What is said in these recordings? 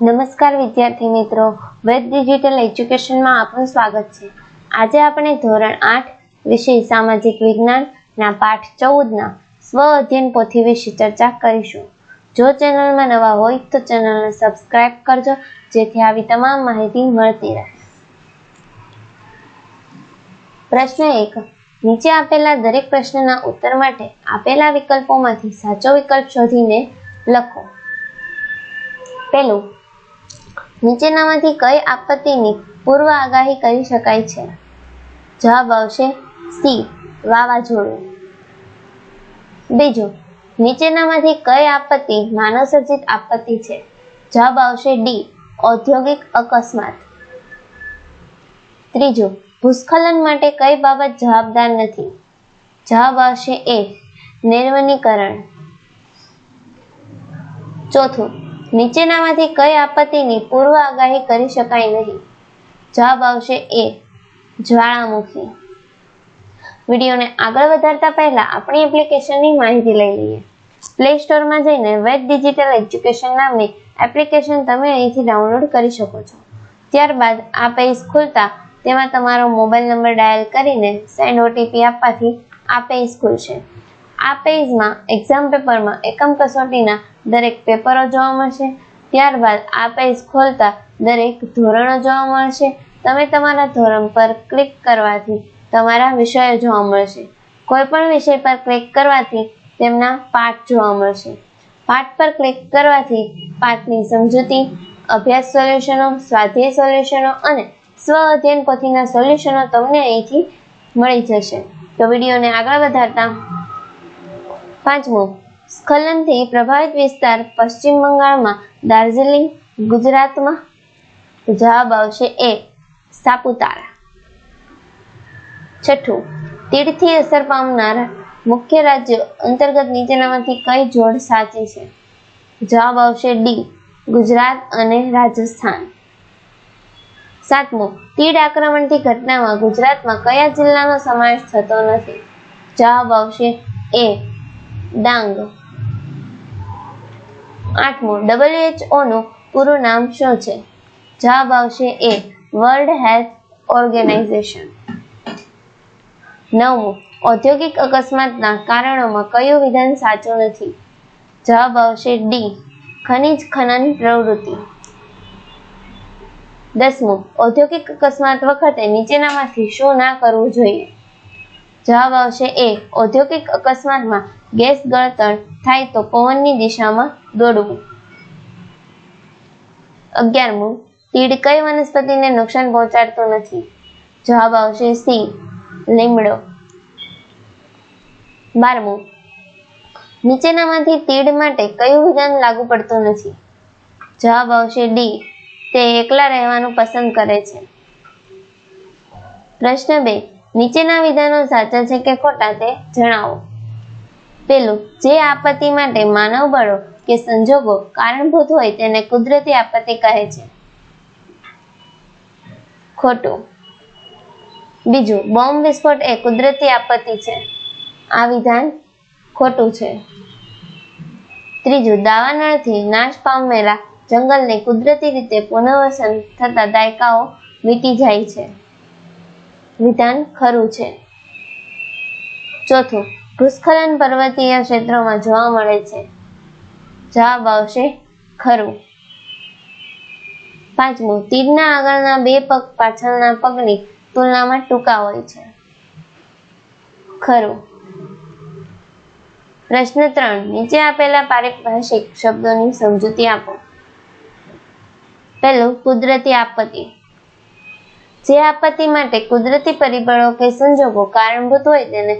નમસ્કાર વિદ્યાર્થી મિત્રો. વેદ ડિજિટલ એજ્યુકેશનમાં આપનું સ્વાગત છે. આજે આપણે ધોરણ આઠ, વિષય સામાજિક વિજ્ઞાનના પાઠ ચૌદના સ્વ અધ્યયન પોથી વિશે ચર્ચા કરીશું. જો ચેનલમાં નવા હોય તો ચેનલને સબસ્ક્રાઇબ કરજો, જેથી આવી તમામ માહિતી મળતી રહે. પ્રશ્ન એક, નીચે આપેલા દરેક પ્રશ્નના ઉત્તર માટે આપેલા વિકલ્પોમાંથી સાચો વિકલ્પ શોધીને લખો. પહેલું નીચેનામાંથી કઈ આપત્તિની પૂર્વ આગાહી કરી શકાય છે? જવાબ આવશે સી, વાવાઝોડું. બીજું, નીચેનામાંથી કઈ આપત્તિ માનવસર્જિત આપત્તિ છે? જવાબ આવશે ડી, ઔદ્યોગિક અકસ્માત. ત્રીજું, ભૂસ્ખલન માટે કઈ બાબત જવાબદાર નથી? જવાબ આવશે એ, નિર્વનીકરણ. ચોથું નીચેનામાંથી કઈ આપત્તિની પૂર્વ આગાહી કરી શકાય નહીં. જવાબ આવશે એ. જ્વાળામુખી. વિડીયોને આગળ વધારતા પહેલા આપણી એપ્લિકેશનની માહિતી લઈ લઈએ. પ્લે સ્ટોરમાં જઈને વેદ ડિજિટલ એજ્યુકેશન નામની એપ્લિકેશન તમે અહીંથી ડાઉનલોડ કરી શકો છો. ત્યારબાદ આ પેજ ખુલતા તેમાં તમારો મોબાઈલ નંબર ડાયલ કરીને સેન્ડ ઓટીપી આપવાથી આ પેજ ખુલશે. આ પેજમાં એક્ઝામ પેપરમાં એકમ કસોટીના દરેક પેપરો જોવા મળશે. ત્યારબાદ આ પેજ ખોલતા દરેક ધોરણો જોવા મળશે. તમે તમારા ધોરણ પર ક્લિક કરવાથી તમારા વિષયો જોવા મળશે. કોઈ પણ વિષય પર ક્લિક કરવાથી તેમના પાઠ જોવા મળશે. પાઠ પર ક્લિક કરવાથી પાઠની સમજૂતી, અભ્યાસ સોલ્યુશનો સ્વાધ્યાય સોલ્યુશનો અને સ્વ અધ્યયન પોથીના સોલ્યુશનો તમને અહીંથી મળી જશે. તો વિડીયોને આગળ વધારતા પાંચમું, સ્ખલનથી પ્રભાવિત વિસ્તાર પશ્ચિમ બંગાળમાં દાર્જિલિંગ, ગુજરાતમાં? જવાબ આવશે એ, સાપુતારા. છઠ્ઠું, તીડથી અસર પામનાર મુખ્ય રાજ્યો અંતર્ગત નીચેનામાંથી કઈ જોડ સાચી છે? જવાબ આવશે ડી, ગુજરાત અને રાજસ્થાન. સાતમું, તીડ આક્રમણથી ઘટનામાં ગુજરાતમાં કયા જિલ્લાનો સમાવેશ થતો નથી? જવાબ આવશે એ ડાંગ. આઠમું WHO નું પૂરું નામ શું છે? જવાબ આવશે એ વર્લ્ડ હેલ્થ ઓર્ગેનાઇઝેશન નવમું, ઔદ્યોગિક અકસ્માતના કારણોમાં કયું વિધાન સાચું નથી? જવાબ આવશે ડી, ખનિજ ખનન પ્રવૃત્તિ. દસમું, ઔદ્યોગિક અકસ્માત વખતે નીચેનામાંથી શું ના કરવું જોઈએ? જવાબ આવશે એ. ઔદ્યોગિક અકસ્માતમાં ગેસ ગળતર થાય તો પવનની દિશામાં દોડવું. અગિયારમું. તીડ કઈ વનસ્પતિને નુકસાન પહોંચાડતું નથી? જવાબ આવશે સી. લીમડો. બારમું. નીચેનામાંથી તીડ માટે કયું વિધાન લાગુ પડતું નથી? જવાબ આવશે ડી. તે એકલા રહેવાનું પસંદ કરે છે. પ્રશ્ન બે. નીચેના વિધાનો સાચા છે કે ખોટા તે જણાવો. પેલું, જે આપત્તિ માટે માનવ બળો કે સંજોગો કારણભૂત હોય તેને કુદરતી આપત્તિ કહે છે. ખોટું. બીજું, બોમ્બ વિસ્ફોટ એ કુદરતી આપત્તિ છે. આ વિધાન ખોટું છે. ત્રીજું, દાવાનળથી નાશ પામેલા જંગલને કુદરતી રીતે પુનર્વસન થતા દાયકાઓ વીતી જાય છે. વિધાન ખરું છે. ચોથું, ભૂસ્ખલન પર્વતીય ક્ષેત્રોમાં જોવા મળે છે. જવાબ આવશે ખરું. પાંચમું, તીરના આગળના બે પગ પાછળના પગની તુલનામાં ટૂંકા હોય છે. ખરું. પ્રશ્ન ત્રણ, નીચે આપેલા પારિભાષિક શબ્દોની સમજૂતી આપો. પહેલું, કુદરતી આપત્તિ. જે આપત્તિ માટે કુદરતી પરિબળો કે સંજોગો કારણભૂત હોય તેને,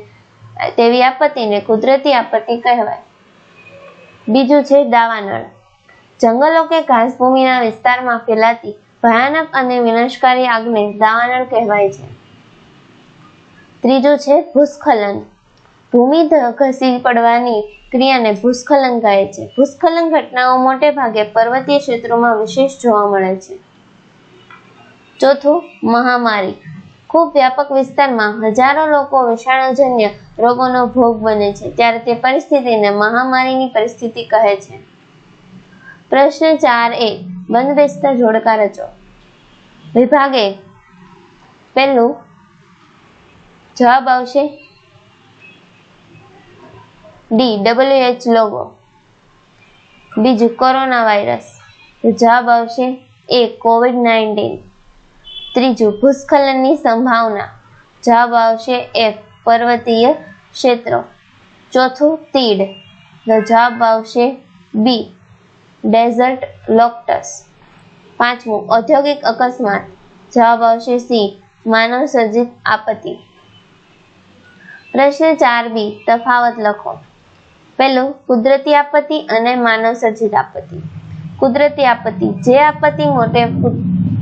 તેવી આપત્તિને કુદરતી આપત્તિ કહેવાય. બીજું છે દાવાનળ. જંગલો કે ઘાસભૂમિના વિસ્તારમાં ફેલાતી ભયાનક અને વિનાશકારી આગને દાવાનળ કહેવાય છે. ત્રીજું છે ભૂસ્ખલન. ભૂમિ ધસી પડવાની ક્રિયાને ભૂસ્ખલન કહે છે. ભૂસ્ખલન ઘટનાઓ મોટે ભાગે પર્વતીય ક્ષેત્રોમાં વિશેષ જોવા મળે છે. ચોથું મહામારી. ખૂબ વ્યાપક વિસ્તારમાં હજારો લોકો વિષાણુજન્ય રોગોનો ભોગ બને છે, ત્યારે તે પરિસ્થિતિને મહામારીની પરિસ્થિતિ કહે છે. પ્રશ્ન ચાર એ બંધબેસતા જોડકા રચો. વિભાગે પહેલું જવાબ આવશે ડી, ડબલ્યુ એચ લોગો. બીજું કોરોના વાયરસ. તો જવાબ આવશે એ, કોવિડ નાઇન્ટીન. ત્રીજું, ભૂસ્ખલનની સંભાવના. જવાબ આવશે એફ પર્વતીય ક્ષેત્રો. ચોથું, તીડ. જવાબ આવશે બી ડેઝર્ટ લોક્ટસ પાંચમું, ઔદ્યોગિક અકસ્માત. જવાબ આવશે સી માનવ સર્જિત આપત્તિ. પ્રશ્ન ચાર બી તફાવત લખો. પહેલું, કુદરતી આપત્તિ અને માનવ સર્જિત આપત્તિ. કુદરતી આપત્તિ, જે આપત્તિ મોટે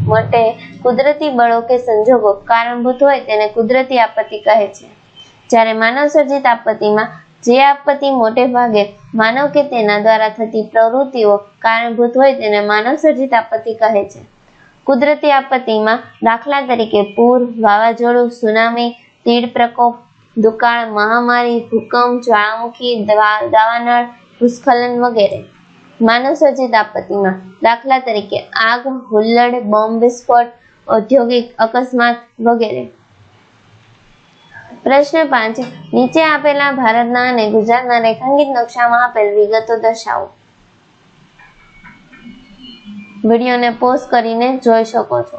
મોટે કુદરતી બળો કે સંજોગો કારણભૂત હોય તેને કુદરતી આપત્તિ કહે છે. જ્યારે માનવ સર્જિત આપત્તિમાં જે આપત્તિ મોટે ભાગે માનવ કે તેના દ્વારા થતી પ્રવૃત્તિઓ કારણભૂત હોય તેને માનવ સર્જિત આપત્તિ કહે છે. કુદરતી આપત્તિમાં દાખલા તરીકે પૂર, વાવાઝોડું, સુનામી, તીડ પ્રકોપ, દુકાળ, મહામારી, ભૂકંપ, જ્વાળામુખી, દવા- દાવાનળ, ભૂસ્ખલન વગેરે. માનવ સર્જિત આપત્તિમાં દાખલા તરીકે આગ, હુલ્લડ, બોમ્બ, વિસ્ફોટ ઔદ્યોગિક અકસ્માત વગેરે. પ્રશ્ન પાંચ. નીચે આપેલા ભારતના અને ગુજરાતના રેખાંકિત નકશામાં આપેલ વિગતો દર્શાવો. વિડીયોને પોઝ કરીને જોઈ શકો છો.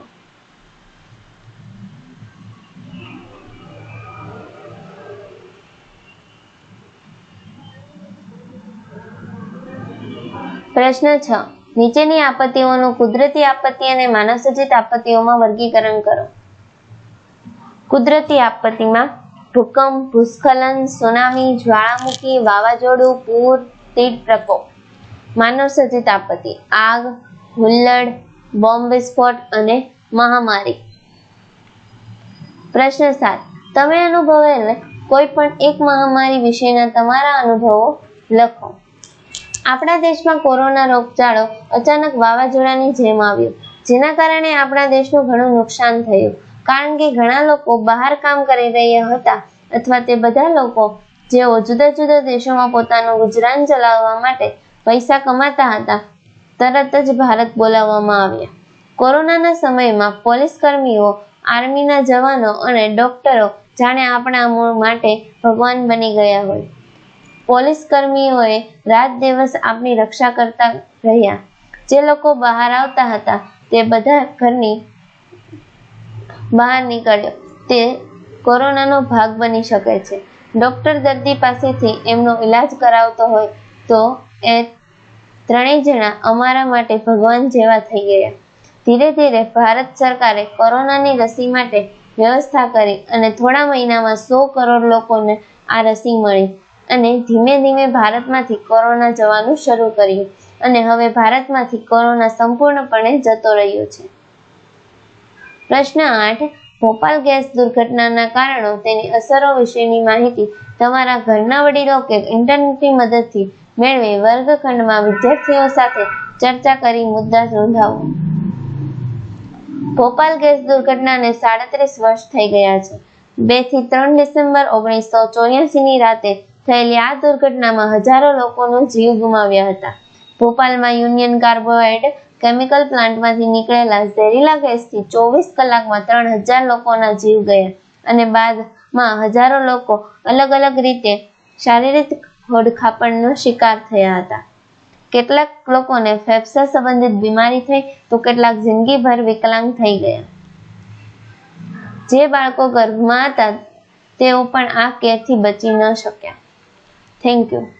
પ્રશ્ન છ. નીચેની આપત્તિઓનું, કુદરતી આપત્તિ અને માનવસર્જિત આપત્તિઓમાં વર્ગીકરણ કરો. કુદરતી આપત્તિમાં ભૂકંપ, ભૂસ્ખલન, સુનામી, જ્વાળામુખી, વાવાઝોડું, પૂર, તીડ પ્રકોપ. માનવસર્જિત આપત્તિ, આગ, હુલ્લડ, બોમ્બ વિસ્ફોટ અને મહામારી. પ્રશ્ન સાત. તમે અનુભવેલ કોઈ પણ એક મહામારી વિશેના તમારા અનુભવો લખો. આપણા દેશમાં કોરોના રોગચાળો અચાનક વાવાઝોડાની જેમ આવ્યો. જેના કારણે આપણા દેશનું ઘણું નુકસાન થયું. કારણ કે ઘણા લોકો બહાર કામ કરી રહ્યા હતા અથવા તે બધા લોકો જેઓ જુદા જુદા દેશોમાં પોતાનું ગુજરાન ચલાવવા માટે પૈસા કમાતા હતા, તરત જ ભારત બોલાવવામાં આવ્યા. કોરોનાના સમયમાં પોલીસ કર્મીઓ આર્મીના જવાનો અને ડોક્ટરો જાણે આપણા મૂળ માટે ભગવાન બની ગયા હોય. પોલીસ કર્મીઓએ રાત દિવસ આપની રક્ષા કરતા રહ્યા. જે લોકો બહાર આવતા હતા, તે બધા ઘરની બહાર નીકળ્યો. તે કોરોનાનો ભાગ બની શકે છે. ડોક્ટર દર્દી પાસેથી એમનો ઈલાજ કરાવતો હોય તો એ ત્રણેય જણા અમારા માટે ભગવાન જેવા થઈ ગયા. ધીરે ધીરે ભારત સરકારે કોરોનાની રસી માટે વ્યવસ્થા કરી અને થોડા મહિનામાં સો કરોડ લોકોને આ રસી મળી. અને ધીમે ધીમે ભારતમાંથી કોરોના જવાનું શરૂ કર્યું અને હવે ભારતમાંથી કોરોના સંપૂર્ણપણે જતો રહ્યો છે. પ્રશ્ન આઠ, ભોપાલ ગેસ દુર્ઘટનાના કારણો તેની અસરો વિશેની માહિતી તમારા ઘરના વડીલો કે ઇન્ટરનેટની મદદથી મેળવી વર્ગખંડમાં વિદ્યાર્થીઓ સાથે ચર્ચા કરી મુદ્દા નોંધાવો. ભોપાલ ગેસ દુર્ઘટનાને સાડત્રીસ વર્ષ થઈ ગયા છે. બેથી ત્રણ ડિસેમ્બર ઓગણીસો ચોર્યાસી ની રાતે થયેલી આ દુર્ઘટનામાં હજારો લોકોનો જીવ ગુમાવ્યા હતા. ભોપાલમાં યુનિયન કાર્બોહાઈડ કેમિકલ પ્લાન્ટમાંથી નીકળેલા ઝેરીલા ગેસથી ચોવીસ કલાકમાં ત્રણ હજાર લોકોના જીવ ગયા અને બાદમાં હજારો લોકો અલગ અલગ રીતે શારીરિક હોડખાપણનો શિકાર થયા હતા. કેટલાક લોકોને ફેફસા સંબંધિત બીમારી થઈ તો કેટલાક જિંદગીભર વિકલાંગ થઈ ગયા. જે બાળકો ગર્ભમાં હતા તેઓ પણ આ કેરથી બચી ન શક્યા. Thank you.